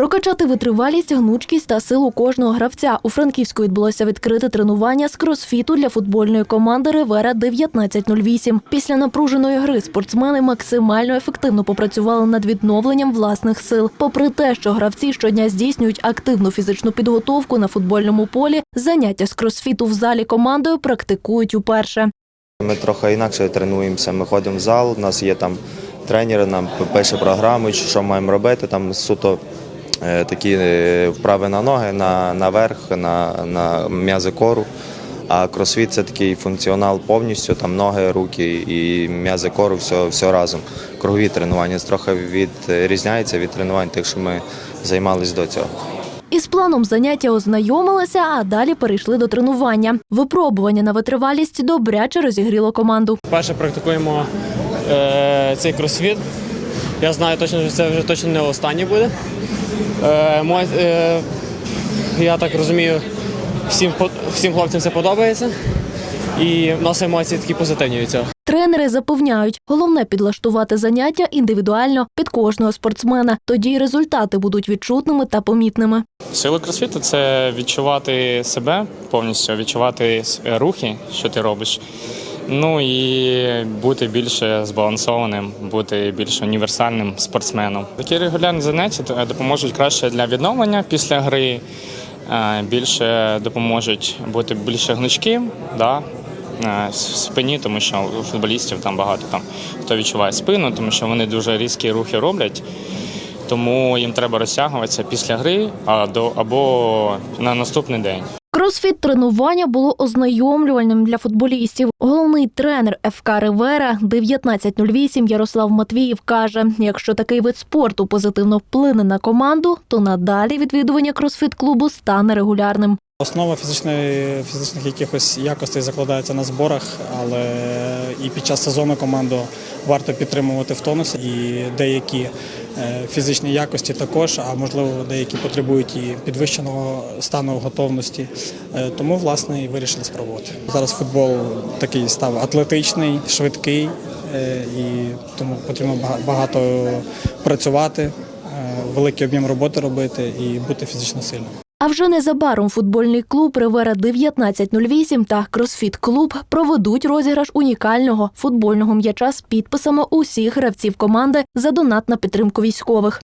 Прокачати витривалість, гнучкість та силу кожного гравця. У Франківську відбулося відкрите тренування з кросфіту для футбольної команди Ревера 1908. Після напруженої гри спортсмени максимально ефективно попрацювали над відновленням власних сил. Попри те, що гравці щодня здійснюють активну фізичну підготовку на футбольному полі, заняття з кросфіту в залі командою практикують уперше. Ми трохи інакше тренуємося. Ми ходимо в зал, у нас є там тренери, нам пише програму, що маємо робити. Там суто такі е, вправи на ноги, на, наверх, на, на м'язи кору. А кросфіт це такий функціонал повністю, там ноги, руки і м'язи кору, все, все разом. Кругові тренування трохи відрізняється від тренувань тих, що ми займалися до цього. Із планом заняття ознайомилися, а далі перейшли до тренування. Випробування на витривалість добряче розігріло команду. Перше практикуємо е, цей кросфіт. Я знаю точно, що це вже точно не останнє буде. Е, е, я так розумію, всім, по- всім хлопцям це подобається. І в нас емоції такі позитивні від цього. Тренери запевняють, головне підлаштувати заняття індивідуально під кожного спортсмена. Тоді й результати будуть відчутними та помітними. Сила кросфіту це відчувати себе повністю, відчувати рухи, що ти робиш. Ну і бути більше збалансованим, бути більш універсальним спортсменом. Такі регулярні заняття е, допоможуть краще для відновлення після гри, е, більше допоможуть бути більше гнучким. Да? е, в спині, тому що у футболістів там багато там хто відчуває спину, тому що вони дуже різкі рухи роблять. Тому їм треба розтягуватися після гри а до або на наступний день. Кросфіт тренування було ознайомлювальним для футболістів. Головний тренер ФК Ривера 1908 Ярослав Матвіїв каже: якщо такий вид спорту позитивно вплине на команду, то надалі відвідування кросфіт клубу стане регулярним. Основа фізичної, фізичних якихось якостей закладається на зборах, але і під час сезону команду варто підтримувати в тонусі. І деякі е, фізичні якості також, а можливо деякі потребують і підвищеного стану готовності. Е, Тому власне і вирішили спробувати. Зараз футбол такий став атлетичний, швидкий, е, і тому потрібно багато працювати, великий об'єм роботи робити і бути фізично сильним. А вже незабаром футбольний клуб Ривера 1908 та Кросфіт Клуб проведуть розіграш унікального футбольного м'яча з підписами усіх гравців команди за донат на підтримку військових.